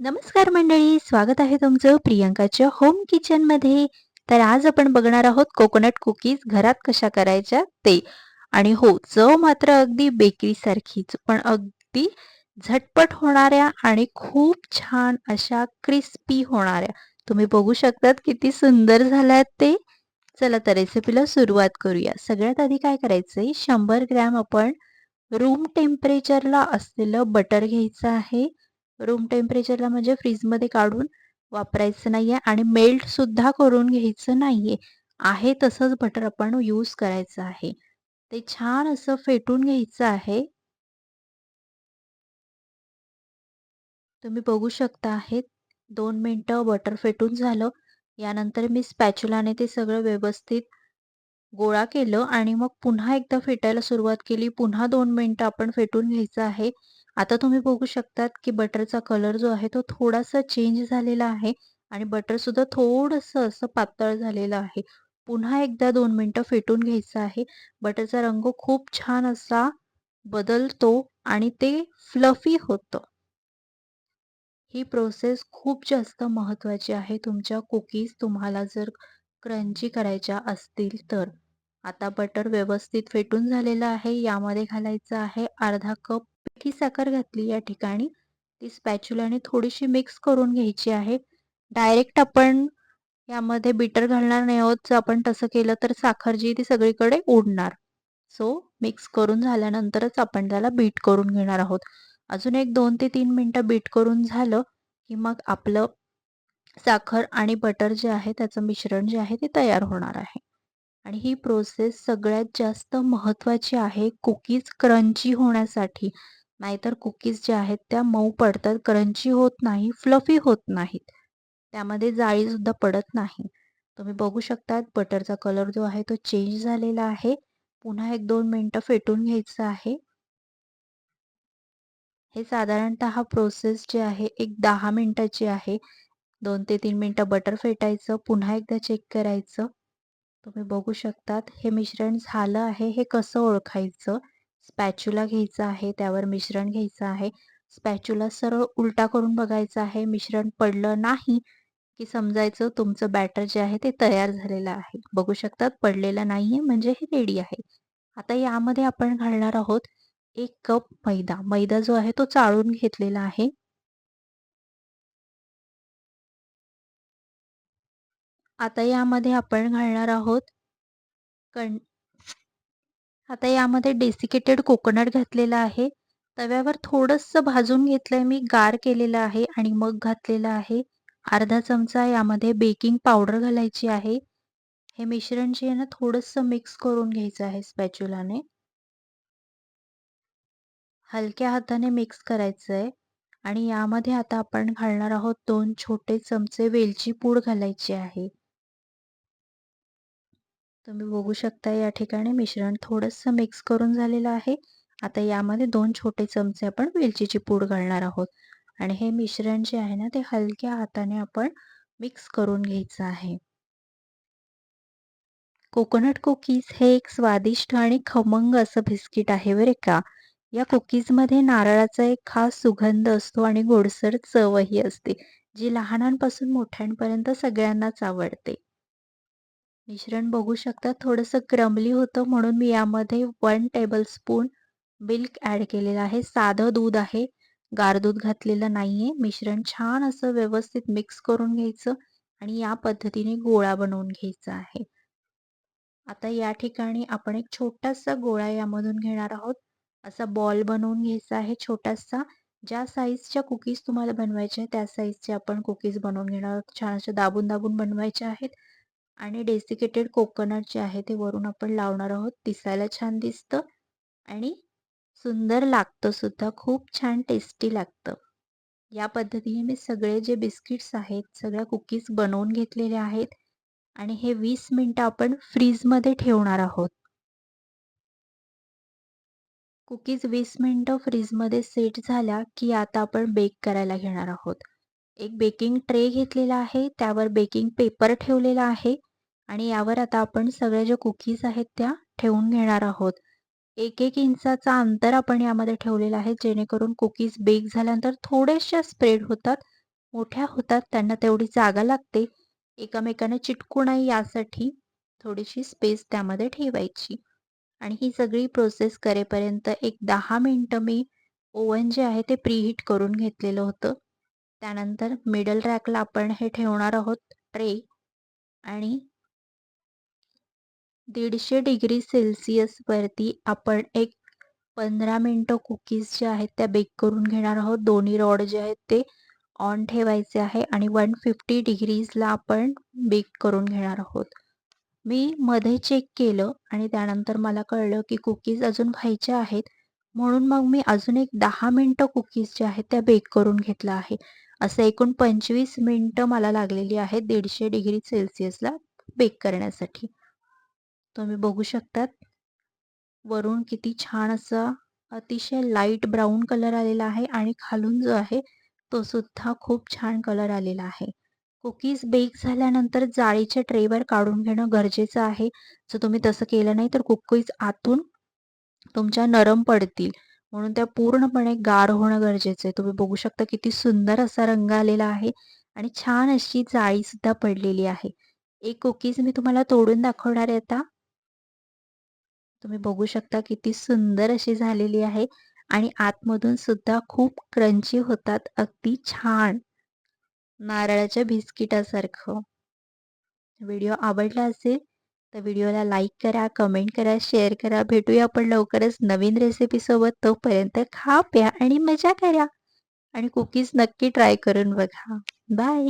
नमस्कार मंडळी स्वागत आहे तुमचं प्रियंकाच्या होम किचनमध्ये तर आज आपण बघणार आहोत कोकोनट कुकीज घरात कशा करायच्या ते. आणि हो चव मात्र अगदी बेकरी सारखीच पण अगदी झटपट होणाऱ्या आणि खूप छान अशा क्रिस्पी होणाऱ्या. तुम्ही बघू शकतात किती सुंदर झाल्यात ते. चला तर रेसिपीला सुरुवात करूया. सगळ्यात आधी काय करायचंय शंभर ग्रॅम आपण रूम टेम्परेचरला असलेलं बटर घ्यायचं आहे. रूम टेम्परेचरला म्हणजे फ्रीजमध्ये काढून वापरायचं नाही आहे आणि मेल्ट सुद्धा करून घ्यायचं नाहीये. आहे तसंच बटर आपण यूज करायचं आहे. ते छान असं फेटून घ्यायचं आहे. तुम्ही बघू शकता आहेत. दोन मिनटं बटर फेटून झालं. यानंतर मी स्पॅच्युलाने ते सगळं व्यवस्थित गोळा केलं आणि मग पुन्हा एकदा फेटायला सुरुवात केली. पुन्हा दोन मिनटं आपण फेटून घ्यायचं आहे. आता तुम्ही बघू शकतात की बटरचा कलर जो आहे तो थोडासा चेंज झालेला आहे आणि बटर सुद्धा थोडंसं असं पातळ झालेलं आहे. पुन्हा एकदा दोन मिनटं फेटून घ्यायचं आहे. बटरचा रंग खूप छान असा बदलतो आणि ते फ्लफी होतं. ही प्रोसेस खूप जास्त महत्त्वाची आहे. तुमच्या कुकीज तुम्हाला जर क्रंची करायच्या असतील तर. आता बटर व्यवस्थित फेटून झालेलं आहे. यामध्ये घालायचं आहे अर्धा कप पिठी साखर घातली या ठिकाणी. ती स्पॅच्युलाने थोडीशी मिक्स करून घ्यायची आहे. डायरेक्ट आपण यामध्ये बिटर घालणार नाही आहोत. जर आपण तसं केलं तर साखर जी ती सगळीकडे उडणार सो मिक्स करून झाल्यानंतरच आपण त्याला बीट करून घेणार आहोत. अजून एक दोन ते तीन मिनटं बीट करून झालं की मग आपलं साखर आणि बटर जे आहे त्याचं मिश्रण जे आहे ते तयार होणार आहे. आणि ही प्रोसेस सगळ्यात जास्त महत्त्वाची आहे कुकीज क्रंची होण्यासाठी. नाहीतर कुकीज ज्या आहेत त्या मऊ पडतात क्रंची होत नाही फ्लफी होत नाहीत. त्यामध्ये जाळीसुद्धा पडत नाही. तुम्ही बघू शकतात बटरचा कलर जो आहे तो चेंज झालेला आहे. पुन्हा एक दोन मिनटं फेटून घ्यायचं आहे. हे साधारणतः हा प्रोसेस जे आहे एक दहा मिनटाची आहे. दोन ते तीन मिनटं बटर फेटायचं पुन्हा एकदा चेक करायचं. तुम्ही बघू शकतात हे मिश्रण झालं आहे हे कसं ओळखायचं? स्पॅच्युला घ्यायचं आहे त्यावर मिश्रण घ्यायचं आहे. स्पॅच्युला सरळ उलटा करून बघायचं आहे मिश्रण पडलं नाही की समजायचं तुमचं बॅटर जे आहे ते तयार झालेलं आहे. बघू शकतात पडलेलं नाहीये म्हणजे हे रेडी आहे. आता यामध्ये आपण घालणार आहोत एक कप मैदा. मैदा जो आहे तो चाळून घेतलेला आहे. आता यामध्ये आपण घालणार आहोत कण आता यामध्ये डेसिकेटेड कोकोनट घातलेला आहे. तव्यावर थोडंसं भाजून घेतलंय मी गार केलेलं आहे आणि मग घातलेलं आहे. अर्धा चमचा यामध्ये बेकिंग पावडर घालायची आहे. हे मिश्रण जे आहे ना थोडंसं मिक्स करून घ्यायचं आहे स्पॅच्युलाने हलक्या हाताने मिक्स करायचं आहे आणि यामध्ये आता आपण घालणार आहोत दोन छोटे चमचे वेलची पूड घालायची आहे. तुम्ही बघू शकता या ठिकाणी मिश्रण थोडंसं मिक्स करून झालेलं आहे. आता यामध्ये दोन छोटे चमचे आपण वेलचीची पूड घालणार आहोत. आणि हे मिश्रण जे आहे ना ते हलक्या हाताने आपण मिक्स करून घ्यायचं आहे. कोकोनट कुकीज हे एक स्वादिष्ट आणि खमंग असं बिस्किट आहे बरे का. या कुकीजमध्ये नारळाचा एक खास सुगंध असतो आणि गोडसर चवही असते जी लहानांपासून मोठ्यांपर्यंत सगळ्यांनाच आवडते. मिश्रण बघू शकता. थोडंसं क्रमली होतं म्हणून मी यामध्ये वन टेबलस्पून मिल्क ॲड केलेलं आहे. साधं दूध आहे. गार दूध घातलेलं नाहीये. मिश्रण छान असं व्यवस्थित मिक्स करून घ्यायचं आणि या पद्धतीने गोळा बनवून घ्यायचा आहे. आता या ठिकाणी आपण एक छोटासा गोळा यामधून घेणार आहोत. असा बॉल बनवून घ्यायचा आहे छोटासा. ज्या साईजच्या कुकीज तुम्हाला बनवायच्या त्या साईजचे आपण कुकीज बनवून घेणार आहोत. छान अशा दाबून दाबून बनवायच्या आहेत. आणि डेसिकेटेड कोकोनट जे आहे ते वरून आपण लावणार आहोत. दिसायला छान दिसतं आणि सुंदर लागतं सुद्धा. खूप छान टेस्टी लागतं. या पद्धतीने मी सगळे जे बिस्किट्स आहेत सगळ्या कुकीज बनवून घेतलेले आहेत आणि हे वीस मिनटं आपण फ्रीजमध्ये ठेवणार आहोत. कुकीज वीस मिनटं फ्रीजमध्ये सेट झाल्या की आता आपण बेक करायला घेणार आहोत. एक बेकिंग ट्रे घेतलेला आहे त्यावर बेकिंग पेपर ठेवलेला आहे. आणि यावर आता आपण सगळ्या ज्या कुकीज आहेत त्या ठेवून घेणार आहोत. एक एक इंचाचा अंतर आपण यामध्ये ठेवलेला आहे जेणेकरून कुकीज बेक झाल्यानंतर थोड्याशा स्प्रेड होतात मोठ्या होतात त्यांना तेवढी जागा लागते. एकामेकांना चिटकू नये यासाठी थोडीशी स्पेस त्यामध्ये ठेवायची. आणि ही सगळी प्रोसेस करेपर्यंत एक दहा मिनटं मी ओव्हन जे आहे ते प्रीहीट करून घेतलेलं होतं. त्यानंतर मिडल रॅकला आपण हे ठेवणार आहोत ट्रे आणि दीडशे डिग्री सेल्सिअसवरती आपण एक पंधरा मिनटं कुकीज जे आहेत त्या बेक करून घेणार आहोत. दोन्ही रॉड जे आहेत ते ऑन ठेवायचे आहे आणि वन फिफ्टी डिग्रीजला आपण बेक करून घेणार आहोत. मी मध्ये चेक केलं आणि त्यानंतर मला कळलं की कुकीज अजून व्हायच्या आहेत. म्हणून मग मी अजून एक दहा मिनटं कुकीज ज्या आहेत त्या बेक करून घेतलं आहे. असं एकूण पंचवीस मिनटं मला लागलेली आहेत दीडशे डिग्री सेल्सिअसला बेक करण्यासाठी. तुम्ही बघू शकतात. वरून किती छान असा अतिशय लाइट ब्राऊन कलर आलेला आहे आणि खालून जो आहे तो सुद्धा खूप छान कलर आलेला आहे. कुकीज बेक झाल्यानंतर जाळीच्या ट्रेवर काढून घेणं गरजेचं आहे. जर तुम्ही तसं केलं नाही तर कुकीज आतून तुमच्या नरम पडतील. म्हणून त्या पूर्णपणे गार होणं गरजेचं आहे. तुम्ही बघू शकता किती सुंदर असा रंग आलेला आहे आणि छान अशी जाळी सुद्धा पडलेली आहे. एक कुकीज मी तुम्हाला तोडून दाखवणार आहे आता. तुम्ही बघू शकता किती सुंदर अशी झालेली आहे आणि आतमधून सुद्धा खूप क्रंची होतात अगदी छान. नारळाच्या बिस्किटासारखं. व्हिडिओ आवडला असेल तर व्हिडिओला लाईक करा कमेंट करा शेअर करा. भेटूया आपण लवकरच नवीन रेसिपीसोबत तोपर्यंत खा प्या आणि मजा करा. आणि कुकीज नक्की ट्राय करून बघा. बाय.